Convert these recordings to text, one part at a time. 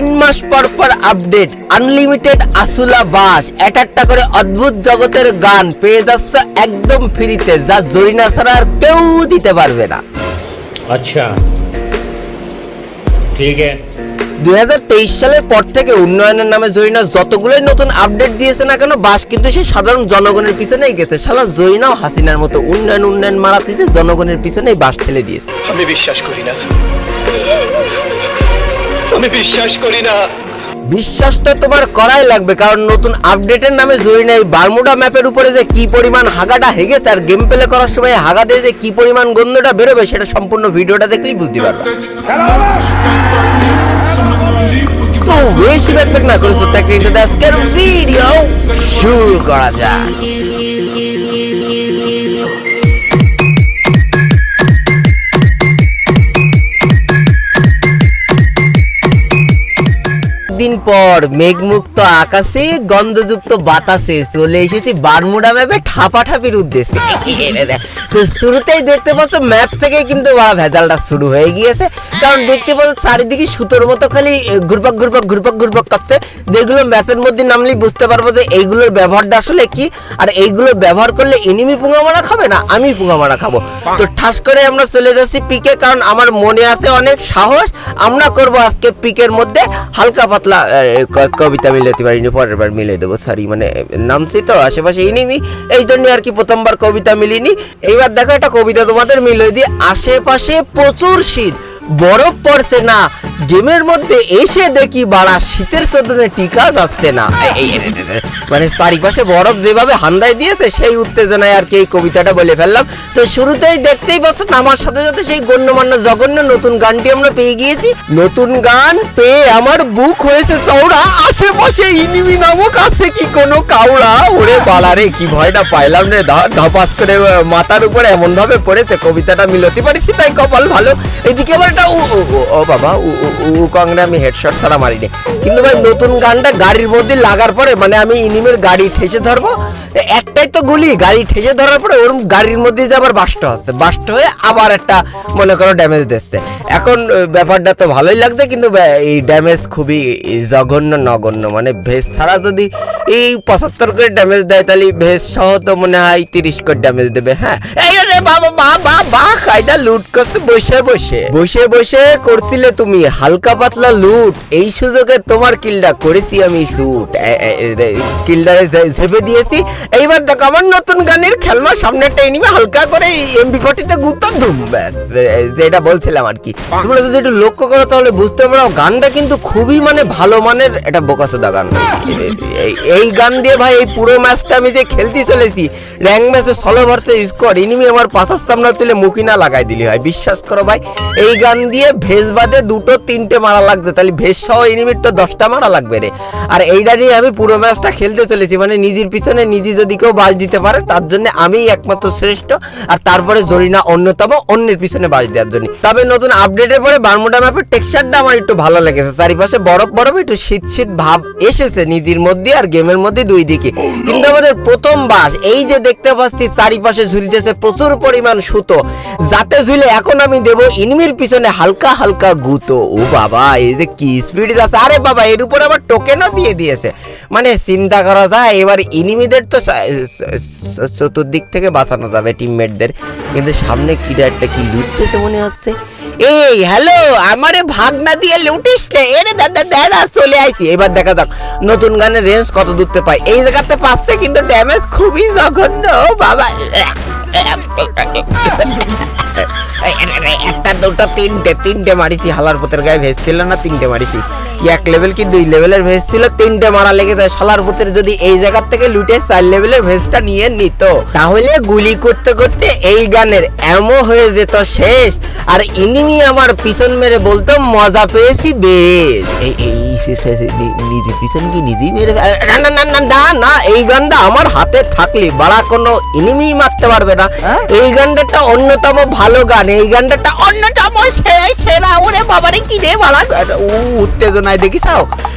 তিন মাস পর পর আপডেট আনলিমিটেড আসুলা বাস এক একটা করে অদ্ভুত জগতের গান পেয়ে যাচ্ছ একদম ফ্রিতে যা জরিনা ছাড়া আর কেউ দিতে পারবে না। আচ্ছা। ঠিক আছে। দু হাজার তেইশ সালের পর থেকে উন্নয়নের নামে জরিনা যতগুলোই নতুন আপডেট দিয়েছে না কেন বাস কিন্তু সে সাধারণ জনগণের পিছনেই গেছে। সালা জরিনাও হাসিনার মতো উন্নয়ন উন্নয়ন মারাতে জনগণের পিছনেই বাস ঠেলে দিয়েছে। আমি বিশ্বাস করি না। আমি বিশ্বাস করি না। বিশ্বাস তো তোমার করাই লাগবে, কারণ নতুন আপডেটের নামে জরিনা এই বারমুডা ম্যাপের উপরে যে কি পরিমাণ হাগাটা হেগে তার গেম প্লে করার সময় হাগা দিয়ে যে কি পরিমাণ গন্ধটা বেরোবে, সেটা সম্পূর্ণ ভিডিওটা দেখলেই বুঝতে পারবে। তো বেশি না তাকে কিন্তু আজকের ভিডিও শুরু করা যাক। পর মেঘমুক্ত আকাশে, গন্ধযুক্ত বাতাসে চলে এসেছি বারমুডা ম্যাপে ঠাপাঠাপির উদ্দেশ্যে। তো শুরুতেই দেখতে পাচ্ছ ম্যাপ থেকে কিন্তু ভেজালটা শুরু হয়ে গিয়েছে। কারণ দেখতে পাচ্ছ চারিদিকে সুতোর মতো খালি ঘুরপাক ঘুরপাক ঘুরপাক ঘুরপাক করছে যেগুলো ম্যাপের মধ্যে নামলেই বুঝতে পারব যে এইগুলোর ব্যবহারটা আসলে কি। আর এইগুলো ব্যবহার করলে এনিমি পুঙ্গা মারা খাবে না আমি পুঙ্গা মারা খাব। তো ঠাস করে আমরা চলে যাচ্ছি পিকে, কারণ আমার মনে আছে অনেক সাহস। আমরা করব আজকে পিকের মধ্যে হালকা পাতলা কবিতা মিলাতে পারিনি পরের বার মিলে দেবো সরি মানে নামছি তো, আশেপাশে ইনিমি এই জন্য আর কি প্রথমবার কবিতা মিলিনি। এইবার দেখো একটা কবিতা তোমাদের মিলে দিই। আশেপাশে প্রচুর শীত। বরফ পড়ছে না। গেমের মধ্যে এসে দেখি বাড়া শীতের চোদনে টিকা যাচ্ছে না। মানে চারিপাশে বরফ যেভাবে হান্দায় দিয়েছে, সেই উত্তেজনায় আর কি এই কবিতাটা বলে ফেললাম। তো শুরুতেই দেখতেই পাচ্ছ আমার সাথে সাথে সেই গণ্যমান্য জঘন্য নতুন গানটি আমরা পেয়ে গিয়েছি। নতুন গান পেয়ে আমার বুক হয়েছে চৌড়া আশেপাশে ইনিমি নামক আছে কি কোনো কাউড়া ওরে বালারে কি ভয়টা পাইলাম রে ধপাস করে মাথার উপরে এমন ভাবে পড়েছে, কবিতাটা মিলতে পারিছি তাই কপাল ভালো। এদিকে আবার উ- ও, বাবা উ উ- উ উ কংরে আমি হেডশট ছাড়া মারিনি। কিন্তু ভাই, নতুন গানটা গাড়ির মধ্যে লাগার পরে মানে আমি ইনিমের গাড়ি ঠেসে ধরবো একটাই তো গুলি, গাড়ি ঠেসে ধরার পরে ওর গাড়ির মধ্যে যে আবার বাস্ট হচ্ছে। বাস্ট হয়ে আবার একটা, মনে করো ড্যামেজ দিচ্ছে। এখন ব্যাপারটা তো ভালোই লাগছে, কিন্তু এই ড্যামেজ খুবই জঘন্য, নগণ্য। মানে ভেজ ছাড়া যদি এই পঁচাত্তর করে ড্যামেজ দেয়, তাহলে ভেজ সহ তো মনে হয় তিরিশ করে ড্যামেজ দেবে হ্যাঁ? বাবা বা লুট বসে বসে। বসে বসে করছিলে তুমি, হালকা পাতলা লুট এই সুযোগে তোমার করেছি আমি ঝেপে দিয়েছি। এইবার দেখো, আমার নতুন গানের খেলমা সামনে একটা এনিমে হালকা করে এমবি গুতো ধুম, ব্যাস। যেটা বলছিলাম আর কি। তোমরা যদি একটু লক্ষ্য করো, তাহলে বুঝতে পারো, গানটা কিন্তু খুবই মানে ভালো মানের এটা বোকাসোদা গান। এই- গান দিয়ে ভাই, এই পুরো ম্যাচটা আমি যে খেলতে চলেছি, র্যাঙ্ক ম্যাচে ষোলো ভার্সে স্কোর এনিমি আমার পাশার সামনে তুলে মুখি না লাগাই দিলি হয় বিশ্বাস করো ভাই, এই গান দিয়ে ভেজ বাদে দুটো, তিনটে মারা লাগছে। তাহলে ভেজ সহ এনিমির তো দশটা মারা লাগবে রে। আর এইটা নিয়ে আমি পুরো ম্যাচটা খেলতে চলেছি। মানে নিজের পিছনে নিজে যদি কেউ বাজ দিতে পারে, তার জন্য আমি একমাত্র শ্রেষ্ঠ। আর তারপরে জরিনা অন্যতম, অন্যের পিছনে বাজ দেওয়ার জন্য। তবে নতুন আপডেটের পরে বারমুডা ম্যাপের টেক্সচারটা আমার একটু ভালো লেগেছে। চারিপাশে বরফ বরফ একটু শীত শীত ভাব এসেছে নিজের মধ্যে আর গেমের মধ্যে দুই দিকে। কিন্তু আমাদের প্রথম বাস, এই যে দেখতে পাচ্ছি, চারিপাশে ঝুলতেছে প্রচুর পরিমাণ সুতো যাতে ঝুলে এখন আমি দেব ইনমির পিছনে হালকা হালকা গুতো। ও বাবা, এই যে কি স্পিড আছে আরে বাবা, এর উপর আবার টোকেনও দিয়ে দিয়েছে। মানে চিন্তা করা যায়, এবার ইনিমিদের তো চতুর্দিক থেকে বাঁচানো যাবে টিমমেটদের কিন্তু সামনে কি একটা কি লুটতেছে মনে হচ্ছে? এই হ্যালো আমারে ভাগ না দিয়ে লুটিস রে। এরে দাদা দাদা, চলে আইছি। এবার দেখা যাক, নতুন গানের রেঞ্জ কত দূরতে পাই। এই জায়গাতে পাচ্ছে কিন্তু ড্যামেজ খুবই জঘন্য। বাবা একটা দুটো, তিনটে তিনটে মারিছি, হালার গায়ে ভেজ ছিল না, তিনটে মারিছি। এক লেভেল কি দুই লেভেলের ভেজ ছিল, তিনটে মারা লেগে যায়। শালার পুতের যদি এই জায়গার থেকে লুটে চার লেভেলের ভেজটা নিয়ে নিত, তাহলে গুলি করতে করতে এই গানের এমন হয়ে যেত শেষ। আর ইনিমি আমার পিছন মেরে বলতো, মজা পেয়েছি বেশ। এই এই সে- সে- সে- নি- নিজের পিছন কি নিজেই মেরে না না না না না না এই গানটা আমার হাতে থাকলে বাড়া কোনো ইনিমি মারতে পারবে না। এই গানটা অন্যতম ভালো গান। এই গানটা অন্যতম সেরা। ওরে বাবারে কি রে বাড়া? উ উত্তেজনায়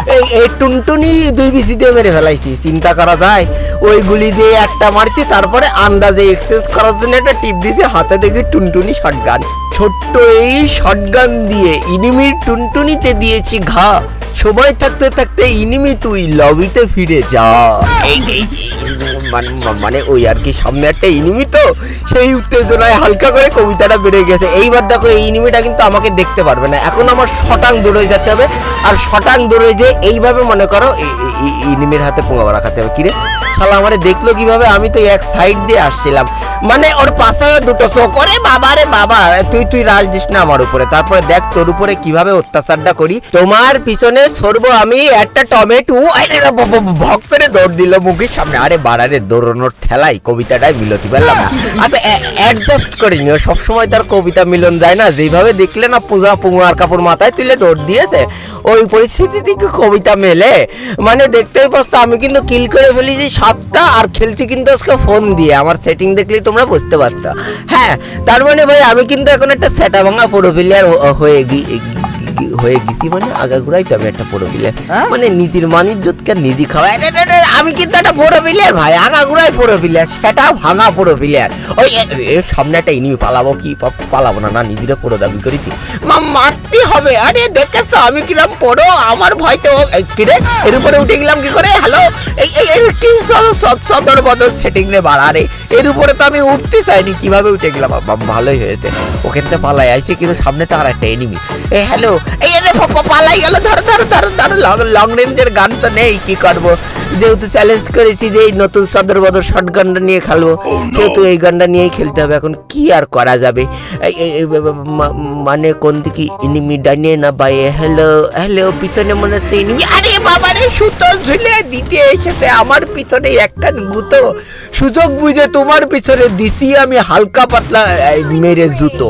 এই এই টুনটুনি দুই বিসি দিয়ে মেরে ফেলাইছি চিন্তা করা যায়। ওই গুলি দিয়ে একটা মারছি তারপরে আন্দাজে এক্সেস করার জন্য একটা টিপ দিয়েছি হাতে দেখি টুনটুনি শটগান ছোট্ট এই শটগান দিয়ে ইনিমির টুনটুনিতে দিয়েছি ঘা। সময় থাকতে থাকতে ইনিমি তুই লবিতে ফিরে যা। মানে- মানে ওই আর কি সামনে একটা ইনিমি তো সেই উত্তেজনায় হালকা করে কবিতাটা বেড়ে গেছে। এইবার দেখো এই ইনিমিটা কিন্তু আমাকে দেখতে পারবে না। এখন আমার শটাং দৌড়ে যেতে হবে। আর শটাং দৌড়ে যে এইভাবে মনে করো ইনিমির হাতে পোঙা রাখাতে খাতে হবে। কিরে? শালা আমারে দেখল কীভাবে? আমি তো এক সাইড দিয়ে আসছিলাম। মানে ওর পাশে দুটো চোখ। করে বাবা রে বাবা, তুই তুই রাজ দিস না আমার উপরে। তারপরে দেখ তোর উপরে কীভাবে অত্যাচারটা করি। তোমার পিছনে সরবো আমি একটা টমেটো। আরে রে ব- ব- ব- ভক করে দৌড় দিল মুখের সামনে। আরে বাড়ারে দৌড়ানোর ঠেলাই কবিতাটাই মিলতি পারলাম না। আচ্ছা অ্যাডজাস্ট করে নিও। সবসময় তার কবিতা মিলন যায় না। যেভাবে দেখলে না পূজা পুঙার কাপড় মাথায় তুলে দৌড় দিয়েছে, ওই পরিস্থিতি থেকে কবিতা মেলে। মানে দেখতেই পাচ্ছ, আমি কিন্তু কিল করে ফেলেছি। সাতটা আর খেলছি কিন্তু আজকে ফোন দিয়ে। আমার সেটিং দেখলেই তোমরা বুঝতে পারছ। হ্যাঁ তার মানে ভাই, আমি কিন্তু এখন একটা সেটা ভাঙা পুরো প্লেয়ার হয়ে গি- গি- গি- হয়ে গেছি মানে আগাগুড়াই তো আমি একটা পুরো প্লেয়ার মানে নিজের মানিজ্যতকে নিজে খাওয়া। আমি কিন্তু একটা পুরো প্লেয়ার ভাই আগাগুড়াই পুরো প্লেয়ার সেটা ভাঙা পুরো প্লেয়ার ওই এর সামনে একটা ইনি পালাবো কি পালাবো না না নিজেরা পুরো দাবি করেছি। মা মারতে হবে আরে দেখেছ আমি কিরম পড়ো আমার ভয় তো কিরে এর উপরে উঠে গেলাম কি করে? হ্যালো এই কি সদর বদর সেটিং রে বাড়া রে। এর উপরে তো আমি উঠতে চাইনি। কীভাবে উঠে গেলাম? ভালোই হয়েছে। ওখান থেকে পালাই আইছে, কিন্তু সামনে তো আর একটা এনিমি এ হ্যালো এই পালাই গেল। ধরো ধরো ধরো ধরো লং রেঞ্জের গান তো নেই, কি করব? যেহেতু চ্যালেঞ্জ করেছি যে এই নতুন সদর বদর শর্ট গানটা নিয়ে খেলব সেহেতু এই গানটা নিয়েই খেলতে হবে। এখন কি আর করা যাবে? মানে কোন দিকে ইনিমি ডানে না বাইয়ে হ্যালো হ্যালো পিছনে মনে হচ্ছে ইনিমি আরে বাবা রে সুতো ঝুলে দিতে এসেছে। আমার পিছনে একটা গুতো। সুযোগ বুঝে তোমার পিছনে দিছি আমি হালকা পাতলা মেরে জুতো।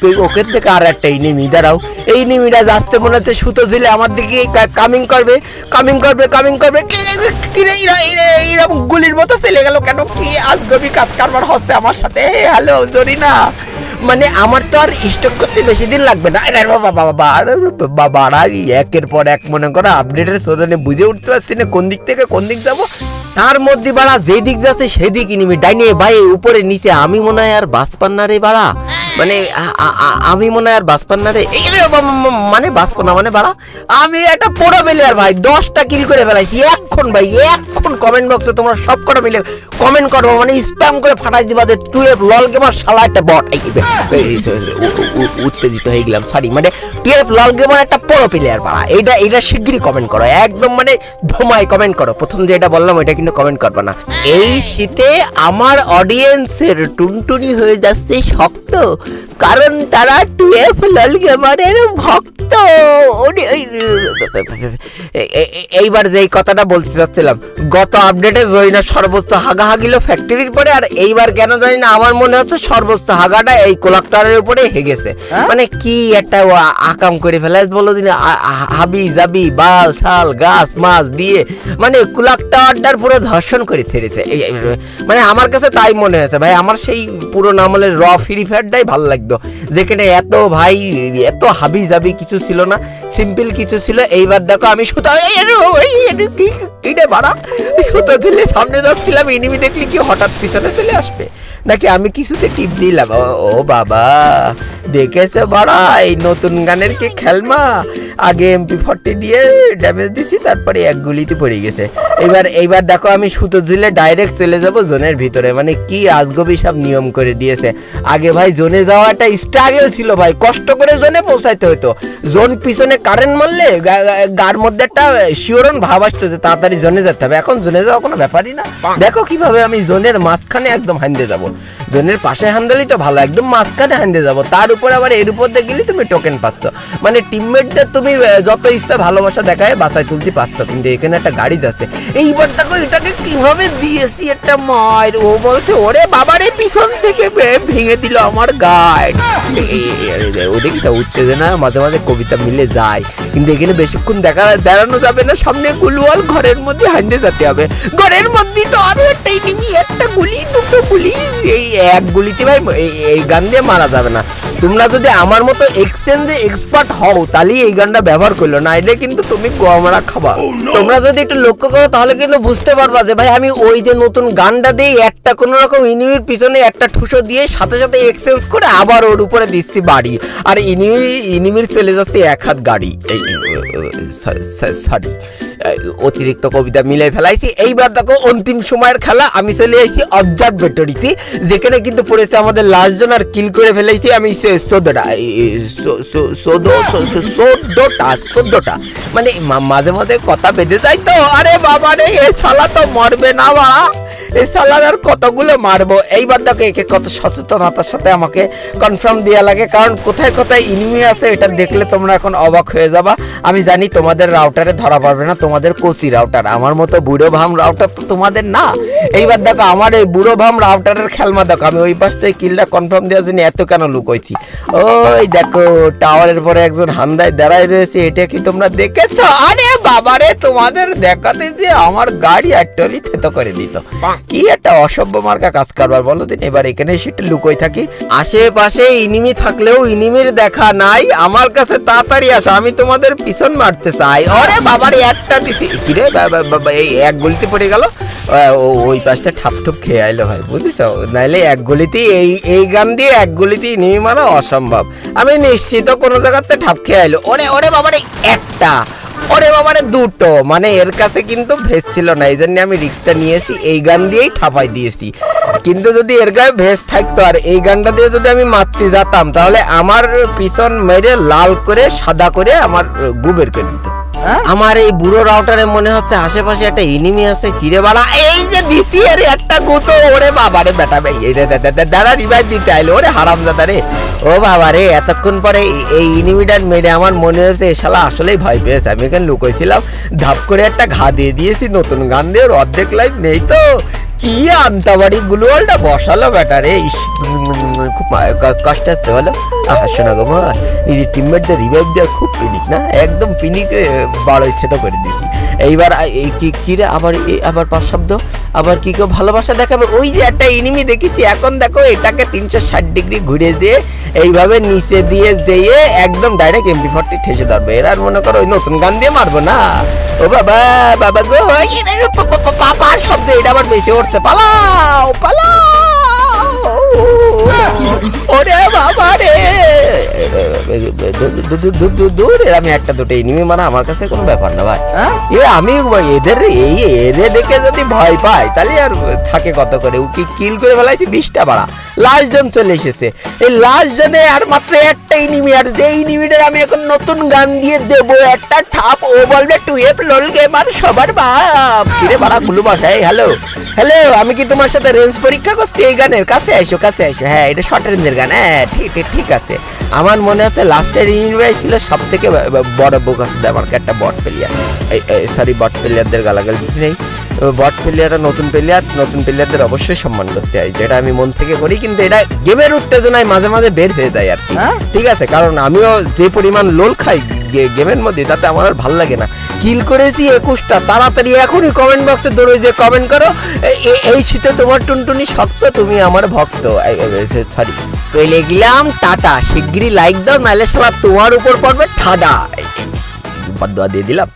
এই, থেকে আর একটা ইনিমি দাঁড়াও এই ইনিমিটা যাচ্ছে মনে হচ্ছে সুতো ঝুলে আমার দিকে কামিং করবে কামিং করবে কামিং করবে এইরকম গুলির মতো চলে গেল কেন কি আজগবি কাজ কারবার হচ্ছে আমার সাথে হ্যালো জরিনা মানে আমার তো আর স্টক করতে বেশি দিন লাগবে না আরে বাবা বাবা বাবা একের পর এক মনে করো আপডেটের সোজনে বুঝে উঠতে পারছি না কোন দিক থেকে কোন দিক যাব তার মধ্যে বাড়া যেদিক যাচ্ছে সেদিক নিবি। ডাইনে, ভাই, উপরে, নিচে, আমি মনে হয় আর বাস পান্না রে বাড়া। মানে আমি মনে হয় আর বাস পান্না রে মানে বাস পান্না মানে বাড়া? আমি একটা পোড়া বেলিয়ার ভাই, দশটা কিল করে ফেলাইছি। এখন ভাই, এখন কমেন্ট বক্সে তোমরা সব কটা মিলে কমেন্ট করব। মানে স্প্যাম করে ফাটাই দিবা যে তুই লল গেমার শালা একটা বট উত্তেজিত হয়ে গেলাম সরি মানে টুয়েলভ লল গেমার একটা বড় প্লেয়ার পাড়া। এইটা এইটা শিগগিরই কমেন্ট করো, একদম মানে ধোমায় কমেন্ট করো। প্রথম যেটা বললাম, ওইটা কিন্তু কমেন্ট করবে না। এই শীতে আমার অডিয়েন্সের টুনটুনি হয়ে যাচ্ছে শক্ত, কারণ তারা টুয়েলভ লল গেমারের ভক্ত। এইবার যেই কথাটা বলতে চাচ্ছিলাম, গত আপডেটে জয়না সর্বোচ্চ হাগা হাগিল ফ্যাক্টরির পরে, আর এইবার কেন জানি না, আমার মনে হচ্ছে সর্বোচ্চ হাগাটা এই কোলাক্টারের উপরে হেগেছে। মানে কি একটা আকাম করে ফেলে বলো দিন হাবি জাবি বাল শাল গাছ মাছ দিয়ে মানে কুলাক্টারটার পুরো ধর্ষণ করে ছেড়েছে মানে আমার কাছে তাই মনে হয়েছে ভাই আমার সেই পুরো আমলের র ফ্রি ফায়ারটাই ভালো লাগতো যেখানে এত ভাই এত হাবি জাবি কিছু ছিল না সিম্পল কিছু ছিল এইবার দেখো আমি সুতা বাড়া। সামনে যাচ্ছিলাম কি হঠাৎ পিছনে চলে আসবে? নাকি আমি কিছুতে টিপ দিলাম? ও বাবা, দেখেছে বাড়া, এই নতুন গানের খেলমা? আগে এমপি ফর্টি দিয়ে ড্যামেজ দিছি, তারপরে এক গুলিতে পড়ে গেছে। এবার, এইবার দেখো আমি সুতো ঝুলে ডাইরেক্ট চলে যাব জোনের ভিতরে। মানে কি আজগবি সব নিয়ম করে দিয়েছে। আগে ভাই জোনে যাওয়া একটা স্ট্রাগল ছিল ভাই। কষ্ট করে জোনে পৌঁছাইতে হতো জোন পিছনে কারেন্ট মারলে গার মধ্যে একটা শিওরন ভাব আসতো যে তাড়াতাড়ি জোনে যেতে হবে। এখন জোনে যাওয়া কোনো ব্যাপারই না। দেখো কীভাবে আমি জোনের মাঝখানে একদম হান্দে যাব। জোনের পাশে হান্দালি তো ভালো একদম মাঝখানে হান্দে যাব। তার উপর আবার এর উপর দিয়ে গেলে তুমি টোকেন পাচ্ছ। মানে টিমমেটদের তুমি যত ইচ্ছা ভালোবাসা দেখায় বাসায় তুলতে পারছ কিন্তু এখানে একটা গাড়ি যাচ্ছে। এইবার দেখো এটাকে কীভাবে দিয়েছি একটা মায়ের। ও বলছে ওরে বাবারে পিছন থেকে ভেঙে দিল আমার গাইড ওদিকে উত্তেজনা মাঝে মাঝে কবিতা মিলে যায়। কিন্তু এখানে বেশিক্ষণ দেখা দাঁড়ানো যাবে না। সামনে গুলওয়াল ঘরের মধ্যে হাঁটতে যেতে হবে। ঘরের মধ্যে তো আরও একটা ইনিংই, একটা গুলি, দুটো গুলি। এই এক গুলিতে ভাই এই- গান দিয়ে মারা যাবে না। তোমরা যদি আমার মতো এক্সচেঞ্জে এক্সপার্ট হও তাহলে এই গানটা ব্যবহার করল। না এটা কিন্তু তুমি গমরা খাবা। তোমরা যদি একটু লক্ষ্য করো তাহলে কিন্তু বুঝতে পারবা যে ভাই আমি ওই যে নতুন গানটা দিয়ে একটা কোনো রকম ইনিউর পিছনে একটা ঠুসো দিয়ে সাথে সাথে এক্সচেঞ্জ করে আবার ওর উপরে দিচ্ছি বাড়ি। আর ইনিউর ইনিমির চলে যাচ্ছে এক হাত গাড়ি। এই সরি অতিরিক্ত কবিতা মিলে ফেলাইছি। এইবার দেখো অন্তিম সময়ের খেলা, আমি চলে এসেছি অবজারভেটরিতে যেখানে কিন্তু পড়েছে আমাদের লাস্ট জন আর কিল করে ফেলেছি আমি চোদ্দটা চোদ্দটা চোদ্দটা মানে মাঝে মাঝে কথা বেঁধে যায় তো, আরে বাবা রে, এ শালা তো মরবে না বা এই শালার আর কতগুলো মারবো? এইবার দেখো একে কত সচেতনতার সাথে আমাকে কনফার্ম দেওয়া লাগে। কারণ কোথায় কোথায় ইনিমি আছে, এটা দেখলে তোমরা এখন অবাক হয়ে যাবা। আমি জানি তোমাদের রাউটারে ধরা পারবে না, তোমাদের কোচি রাউটার আমার মতো বুড়ো ভাম রাউটার তো তোমাদের না। এইবার দেখো আমার এই বুড়ো ভাম রাউটারের খেলমা দেখো, আমি ওই পাশ থেকে কিলটা কনফার্ম দেওয়ার জন্য এত কেন লুকোইছি? ওই দেখো টাওয়ারের পরে একজন হান্দায় দাঁড়ায় রয়েছে, এটা কি তোমরা দেখেছ? আরে বাবারে তোমাদের দেখাতে যে আমার গাড়ি আর টলি থেতো করে দিত। কি একটা অসভ্য মার্কা কাজ করবার বলো দিন এবার এখানে সেটা লুকোই থাকি। আশেপাশে ইনিমি থাকলেও ইনিমির দেখা নাই আমার কাছে তাড়াতাড়ি আসো আমি তোমাদের পিছন মারতে চাই। আরে বাবারে একটা দিছি। কিরে বা- বা, এই এক গলিতে পড়ে গেল। ওই পাশটা ঠাপ ঠুপ খেয়ে আইলো ভাই বুঝেছ? নাইলে এক গলিতেই এই এই গান দিয়ে এক গলিতেই ইনিমি মারা অসম্ভব। আমি নিশ্চিত কোনো জায়গাতে ঠাপ খেয়ে আইলো। ওরে ওরে বাবারে একটা। ওরে বাবারে দুটো। মানে এর কাছে কিন্তু ভেজ ছিল না এই জন্য আমি রিক্সটা নিয়েছি এই গান দিয়েই ঠাপাই দিয়েছি। কিন্তু যদি এর গায়ে ভেজ থাকতো আর এই গানটা দিয়ে যদি আমি মারতে যেতাম তাহলে আমার পিছন মেরে লাল করে সাদা করে আমার গুবের করে দিত। আমার এই বুড়ো রাউটারে মনে হচ্ছে আশেপাশে একটা ইনিমি আছে কিরে বাড়া এই যে দিছি আরে একটা গুতো, ওরে এই রে বেটা দে- দে- রিভাইভ দিতে আইলো, ওরে হারাম দাদা রে। ও বাবা রে এতক্ষণ পরে এই ইনিমিটার মেরে আমার মনে হয়েছে, এ শালা আসলেই ভয় পেয়েছে। আমি এখানে লুকোইছিলাম, ধাপ করে একটা ঘা দিয়ে দিয়েছি, নতুন গান দিয়ে, ওর অর্ধেক লাইফ নেই তো। কি আন্তাবাড়ি গুলোয়ালটা বসালো বেটা রে খুব কষ্ট আসছে বলো। আহা, শোনা গো ভাই নিজের টিমমেটদের রিভাইভ দেওয়া খুব পিনিক, না? একদম পিনিকে বাড়োই থেতো করে দিছি। এইবার এই কি রে, আবার এই আবার পাঁচ শব্দ? আবার কি কেউ ভালোবাসা দেখাবে? ওই যে একটা এনিমি দেখেছি, এখন দেখো এটাকে তিনশো ষাট ডিগ্রি ঘুরে যে এইভাবে নিচে দিয়ে যেয়ে একদম ডাইরেক্ট এমপি ফর্টি ঠেসে ধরবে। এরা আর মনে করো ওই নতুন গান দিয়ে মারবো না? ও বাবা বাবা গো। পাপার শব্দ এটা আবার বেঁচে উঠছে। পালাও পালাও। ওরে বাবা রে। দূর, আমি একটা দুটো এনিমি মানে আমার কাছে কোনো ব্যাপার না ভাই। এ আমি এদের এই এদের দেখে যদি ভয় পাই তাহলে আর থাকে কত করে? ও কি কিল করে ফেলাইছে? বিশটা বাড়া লাস্ট জন চলে এসেছে। এই লাস্ট জনে আর মাত্র একটা ইনিমি আর যে ইনিমিটার আমি এখন নতুন গান দিয়ে দেবো, একটা ঠাপ, ও বলবে টু এফ লোল গেমার সবার বাপ। কিরে বাড়া গুলো বাসায় হ্যালো হ্যালো আমি কি তোমার সাথে রেঞ্জ পরীক্ষা করছি? এই গানের কাছে এসো কাছে এসো। হ্যাঁ এটা শর্ট রেঞ্জের গান। হ্যাঁ ঠিক ঠিক ঠিক আছে। আমার মনে হচ্ছে লাস্টের ইউনিভার্স ছিল সব থেকে বড় বুক আছে আমার একটা বট প্লেয়ার সরি বট প্লেয়ারদের গালাগাল কিছু নেই? বট প্লেয়াররা নতুন প্লেয়ার নতুন প্লেয়ারদের অবশ্যই সম্মান করতে হয়। যেটা আমি মন থেকে করি কিন্তু এটা গেমের উত্তেজনায় মাঝে মাঝে বের হয়ে যায় আর কি। ঠিক আছে কারণ আমিও যে পরিমাণ লোল খাই গেমের মধ্যে তাতে আমার আর ভালো লাগে না। কিল করেছি একুশটা তাড়াতাড়ি এখনই কমেন্ট বক্সে দৌড়ে যে কমেন্ট করো। এই শীতে তোমার টুনটুনি শক্ত তুমি আমার ভক্ত। সরি চলে গেলাম টাটা। শিগগিরই লাইক দাও নাহলে সালা তোমার উপর পড়বে ঠাডা। বাদ দিয়ে দিলাম।